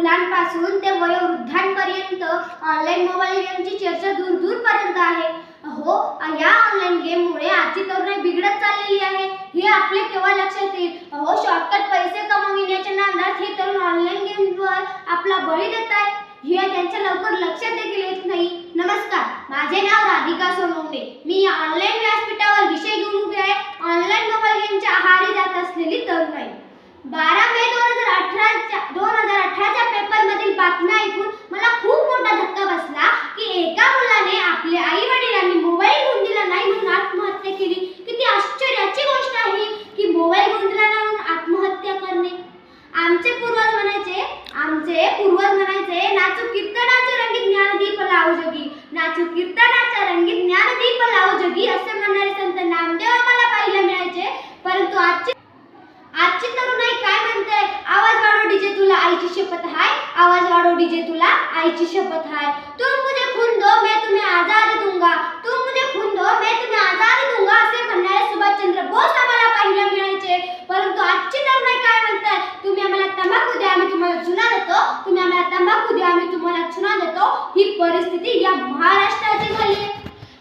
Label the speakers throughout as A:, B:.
A: मुलांपासून ते वयोवृद्धांपर्यंत online mobile गेमची चर्चा दूर आहे. हो या ऑनलाईन गेममुळे आजची तरुणाई बिघडत चाललेली आहे. हे आपले केव्हा लक्षात येईल? हो शॉर्टकट पैसे कमविण्याच्या नादात हे तरुण ऑनलाईन गेमवर आपला बळी देत आहेत हे त्यांच्या लवकर लक्षात देखील येत नाही. नमस्कार माझे नाव राधिका सोनवणे मी ऑनलाईन व्यासपीठावर विषय घेऊन उभी आहे. ऑनलाईन मोबाईल गेमच्या आहारी जात असलेली तरुणाई. बारा मे दोन हजार अठराच्या दोन हजार अठराच्या पेपरमधील बातम्या ऐकून मला खूप मोठा धक्का बसला की एका मुलाने आपल्या आई वडिलांनी मोबाईल घेऊन दिला नाही म्हणून आत्महत्या केली. किती आश्चर्याची गोष्ट आहे की मोबाईल घेऊन दिला नाही म्हणून आत्महत्या करणे. आमचे पूर्वज म्हणायचे आमचे पूर्वज म्हणायचे नाचू कीर्तनाचे रंगीत ज्ञानदीप लावू जगी. नाचू कीर्तनाच्या रंगीत ज्ञानदीप लावू जगी असे म्हणणारे संत नामदेव आम्हाला पाहायला मिळायचे. परंतु आजचे आजची तरुणाई काय म्हणते आवाज वाढव डीजे तुला आईची शपथ हाय आवाज वाढव तुला आईची शपथ हाय तुम मुझे खून दो मैं तुम्हें आजाद दूंगा. तुम मुझे खून दो मैं तुम्हें आजाद दूंगा असे म्हणणारे सुभाषचंद्र बोस आम्हाला पाहायला मिळायचे. परंतु आजची तरुणाई काय म्हणतात? तुम्ही आम्हाला तंबाखू द्या आम्ही तुम्हाला चुना देतो. तुम्ही आम्हाला तंबाखू द्या आम्ही तुम्हाला चुना देतो. ही परिस्थिती या महाराष्ट्राची झाली.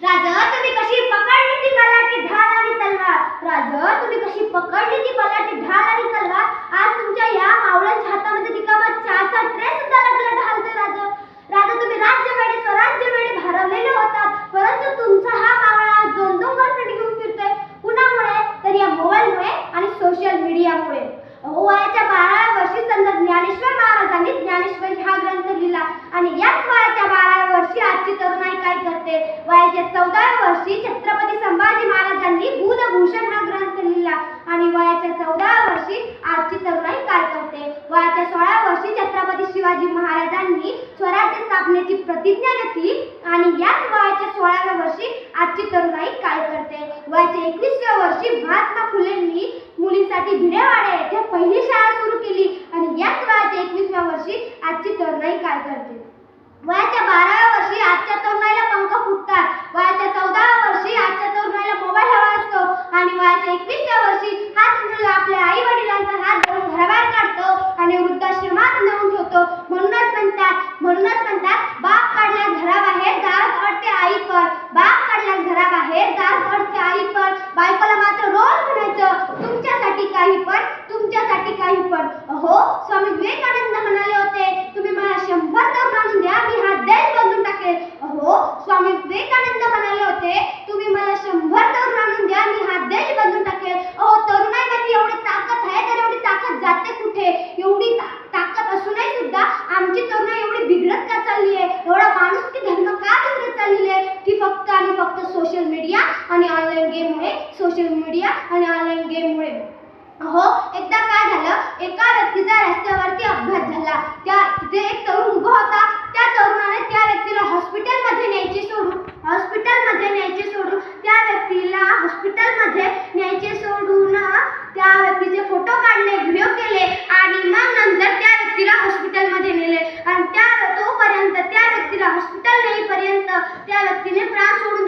A: राजा तुम्ही कशी पकडली ती मला की ढाल आणि तलवार? राजा तुम्ही कशी पकडली ती बलाटी ढाल आणि तलवार आज तुमच्या या मावळ्यांच्या हातामध्ये रिकामा चहाचा ट्रे सुद्धा लागला ढालते राजा राजा तुम्ही राज्य वेळी स्वराज्य वेळी भारवलेले होतात परंतु तुमचा हा मावळा आज दोन दोन गर्लफ्रेंड घेऊन फिरतोय कुणामुळे तर या मोबाईलमुळे आणि सोशल मीडियामुळे अहो वयाच्या बाराव्या वर्षी संत ज्ञानेश्वर महाराजांनी ज्ञानेश्वरी हा ग्रंथ लिहिला आणि याच वयाच्या बाराव्या वर्षी आजची तरुणाई काय करते वयाच्या चौदाव्या वर्षी छत्रपती संभाजी महाराजांनी बुधभूषण हा ग्रंथ लिहिला आणि वयाच्या चौदाव्या वर्षी आजची तरुणाई काय करते वयाच्या सोळाव्या वर्षी छत्रपती शिवाजी महाराजांनी स्वराज्य स्थापनेची प्रतिज्ञा घेतली आणि याच वयाच्या सोळाव्या वर्षी आजची तरुणाई काय करते? वयाच्या एकवीसव्या वर्षी महात्मा फुलेंनी मुलींसाठी भिडेवाडे येथे पहिली शाळा सुरू केली आणि याच वयाच्या एकवीसव्या वर्षी आजची तरुणाई काय करते? वयाच्या बाराव्या वर्षी आजच्या तरुणाईला पंख फुटतात वयाच्या चौदाव्या वर्षी आजच्या तरुणाईला मोबाईल हवा असतो आणि वयाच्या एकवीसव्या वर्षी हाच मुलगा आपल्या आई वडिलांचा हात धरून घराबाहेर काढतो आणि वृद्धाश्रमात नेऊन ठेवतो म्हणूनच म्हणतात म्हणूनच म्हणतात बाप काढल्यास घराबाहेर दार पडते आई पण बाप काढल्यास घराबाहेर दार पडते आई पण बायकोला मात्र रोज म्हणायचं तुमच्यासाठी काही पण तुमच्यासाठी काही पण. हो स्वामी विवेकानंद म्हणाले होते तुम्ही मला शंभर तरुण आणून द्या मी हा देश बदलून टाकेल हो स्वामी विवेकानंद म्हणाले होते तुम्ही मला शंभर तरुण आणून द्या मी हा देश बदलून टाकेल अहो तरुणाईमध्ये एवढी ताकद आहे तर एवढी ताकद जाते कुठे एवढी ता- ताकद असूनही सुद्धा आमची तरुणाई एवढी बिघडत का चालली आहे एवढा माणूस की धर्म का बिघडत चाललेली आहे ती फक्त आणि फक्त सोशल मीडिया आणि ऑनलाईन गेममुळे सोशल मीडिया आणि ऑनलाईन गेममुळे हो एकदा काय झालं? एका व्यक्तीचा रस्त्यावरती अपघात झाला. त्या तिथे एक तरुण उभा होता. त्या तरुणाने त्या व्यक्तीला हॉस्पिटल न्यायचे सोडून हॉस्पिटलमध्ये न्यायचे सोडून त्या व्यक्तीला हॉस्पिटलमध्ये न्यायचे सोडून त्या व्यक्तीचे फोटो काढले व्हिडिओ केले आणि मग नंतर त्या व्यक्तीला हॉस्पिटलमध्ये नेले आणि त्या तोपर्यंत त्या व्यक्तीला हॉस्पिटल नेईपर्यंत त्या व्यक्तीने प्राण सोडून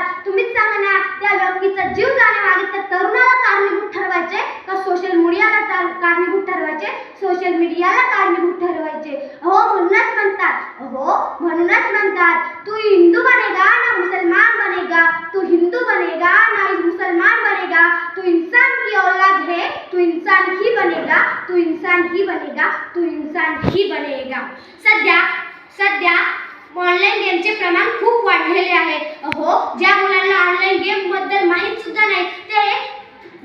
A: करतात तुम्हीच सांगा ना त्या व्यक्तीचा जीव जाण्यामागे त्या तरुणाला कारणीभूत ठरवायचे? का सोशल मीडियाला कारणीभूत ठरवायचे? सोशल मीडियाला कारणीभूत ठरवायचे? हो म्हणूनच म्हणतात. हो म्हणूनच म्हणतात. तू हिंदू बनेगा ना मुसलमान बनेगा? तू हिंदू बनेगा ना मुसलमान बनेगा? तू इंसान की औलाद है तू इंसान ही बनेगा? तू इंसान ही बनेगा? तू इंसान ही बनेगा? सध्या सध्या ऑनलाईन गेमचे प्रमाण खूप वाढलेले आहे हो ज्या मुलांना ऑनलाईन गेमबद्दल माहीत सुद्धा नाही ते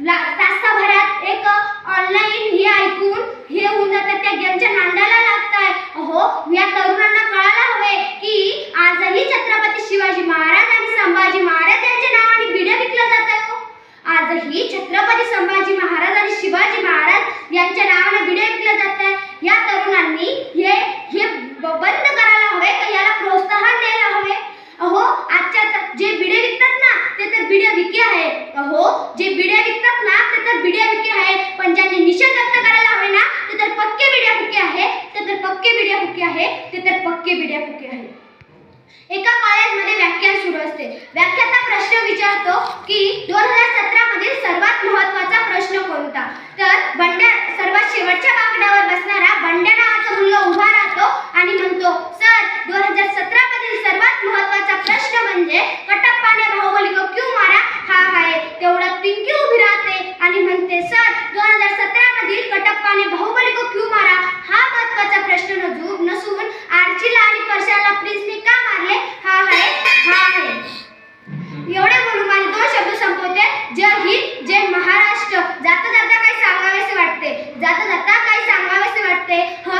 A: ला- तासाभरात एक ऑनलाईन हे ऐकून हे होऊन जातात त्या गेमच्या नांदाला लागताय हो या तरुणांना कळायला हवे की आजही छत्रपती शिवाजी महाराज आणि संभाजी महाराज यांच्या नावाने बिड्या विकल्या जात आहे हो. आजही छत्रपती संभाजी महाराज आणि शिवाजी महाराज यांच्या नावाने बिड्या विकल्या जात आहे या तरुणांनी हे हे ब- बंद करायला हवे का याला प्रोत्साहन द्यायला हवे अहो आजच्या त- जे बिडे विकतात ना ते तर बिड्या विके आहे अहो जे बिड्या विकतात ना ते तर बिड्या विके आहे पण ज्यांनी निषेध व्यक्त करायला हवे ना ते तर पक्के बिड्या फुके आहे ते तर पक्के बिड्या फुके आहे ते तर पक्के बिड्या फुके आहे. एका कॉलेजमध्ये व्याख्यान सुरू असते. व्याख्याता प्रश्न विचारतो की दोन हजार है